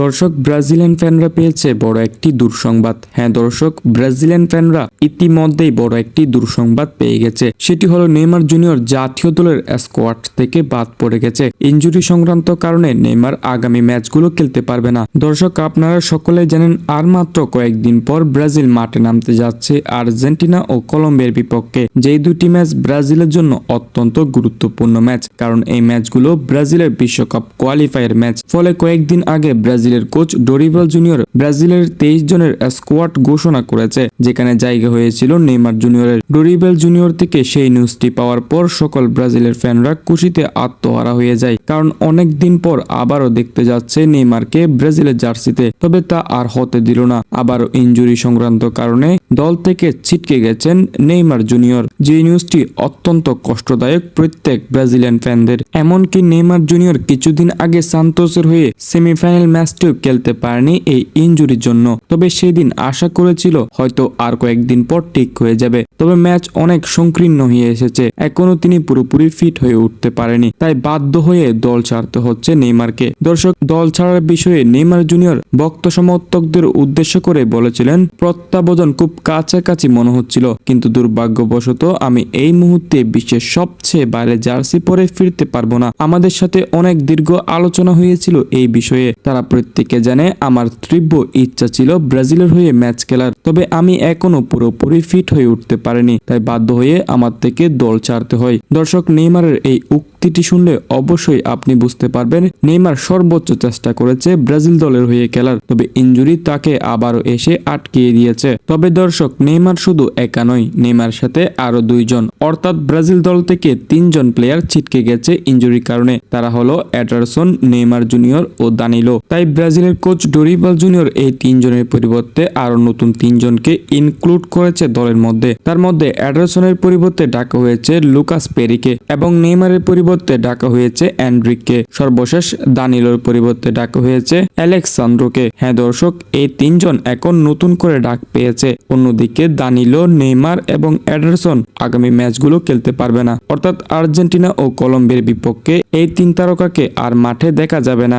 দর্শক, ব্রাজিলিয়ান ফ্যানরা পেয়েছে বড় একটি দুঃসংবাদ। হ্যাঁ দর্শক, ব্রাজিলিয়ান ফ্যানরা ইতিমধ্যেই বড় একটি দুঃসংবাদ পেয়ে গেছে। সেটি হলো নেইমার জুনিয়র জাতীয় দলের স্কোয়াড থেকে বাদ পড়ে গেছে। ইনজুরি সংক্রান্ত কারণে নেইমার আগামী ম্যাচগুলো খেলতে পারবে না। দর্শক, আপনারা সকলে জানেন, আর মাত্র কয়েকদিন পর ব্রাজিল মাঠে নামতে যাচ্ছে আর্জেন্টিনা ও কলম্বিয়ার বিপক্ষে। যেই দুটি ম্যাচ ব্রাজিলের জন্য অত্যন্ত গুরুত্বপূর্ণ ম্যাচ। কারণ এই ম্যাচগুলো ব্রাজিলের বিশ্বকাপ কোয়ালিফায়ার ম্যাচ। ফলে কয়েকদিন আগে ব্রাজিলের কোচ ডোরিভাল জুনিয়র ব্রাজিলের তেইশ জনের স্কোয়াড ঘোষণা করেছে, যেখানে জায়গা হয়েছিল নেইমার জুনিয়রের। ডোরিবেল জুনিয়র থেকে সেই নিউজটি পাওয়ার পর সকল ব্রাজিলের ফ্যানরা খুশিতে আত্মহারা হয়ে যায়, কারণ অনেক দিন পর আবারও দেখতে যাচ্ছে নেইমারকে ব্রাজিলের জার্সিতে, তবে তা আর হতে দিল না। আবারও ইনজুরি সংক্রান্ত কারণে দল থেকে ছিটকে গেছেন নেইমার জুনিয়র, যে নিউজটি অত্যন্ত কষ্টদায়ক প্রত্যেক ব্রাজিলিয়ান ফ্যানদের। এমনকি নেইমার জুনিয়র কিছুদিন আগে সান্তোসের হয়ে সেমিফাইনাল ম্যাচটিও খেলতে পারেনি এই ইনজুরির জন্য। তবে সেদিন আশা করেছিল হয়তো আর কয়েকদিন পর ঠিক হয়ে যাবে। তবে ম্যাচ অনেক সংকীর্ণ হয়ে এসেছে। এখনও তিনি পুরোপুরি ফিট হয়ে উঠতে পারেনি। তাই বাধ্য হয়ে দল ছাড়তে হচ্ছে নেইমারকে। দর্শক, দল ছাড়ার বিষয়ে নেইমার জুনিয়র ভক্ত সমর্থকদের উদ্দেশ্য করে বলেছিলেন, প্রত্যাবোধন খুব কাছাকাছি মনে হচ্ছিল। কিন্তু দুর্ভাগ্যবশত আমি এই মুহূর্তে বিশ্বের সবচেয়ে বাইরে জার্সি পরে ফিরতে পারব না। আমাদের সাথে অনেক দীর্ঘ আলোচনা হয়েছিল এই বিষয়ে। তারা প্রত্যেকে জানে আমার তীব্র ইচ্ছা ছিল ব্রাজিলের হয়ে ম্যাচ খেলার। তবে আমি এখনও পুরোপুরি ফিট হয়ে উঠতে পারিনি, তাই বাধ্য হয়ে আমার থেকে দল ছাড়তে হয়। দর্শক, নেইমারের এই উক্তিটি শুনলে অবশ্যই আপনি বুঝতে পারবেন, নেইমার সর্বোচ্চ চেষ্টা করেছে ব্রাজিল দলের হয়ে খেলার, তবে ইনজুরি তাকে আবারও এসে আটকিয়ে দিয়েছে। তবে দর্শক, নেইমার শুধু একা নয় নেইমার সাথে আরও দুইজন, অর্থাৎ ব্রাজিল দল থেকে তিনজন প্লেয়ার ছিটকে গেছে ইনজুরির কারণে। তারা হলো অ্যাডারসন, নেইমার জুনিয়র ও দানিলো। তাই ব্রাজিলের কোচ ডোরিবাল জুনিয়র এই তিনজনের পরিবর্তে আরও নতুন তিনজনকে ইনক্লুড করেছে দলের মধ্যে। তার মধ্যে অ্যাডারসনের পরিবর্তে ডাকা হয়েছে লুকাস পেরিকে এবং নেইমারের পরিবর্তে ডাকা হয়েছে অ্যান্ড্রিককে সর্বশেষ দানিলোর পরিবর্তে ডাকা হয়েছে অ্যালেক্সান্দ্রোকে। হ্যাঁ দর্শক, এই তিনজন এখন নতুন করে ডাক পেয়েছে। অন্যদিকে দানিলো, নেইমার এবং অ্যাডারসন আগামী ম্যাচগুলো খেলতে পারবে না। অর্থাৎ আর্জেন্টিনা ও কলম্বিয়ার বিপক্ষে এই তিন তারকাকে আর মাঠে দেখা যাবে না।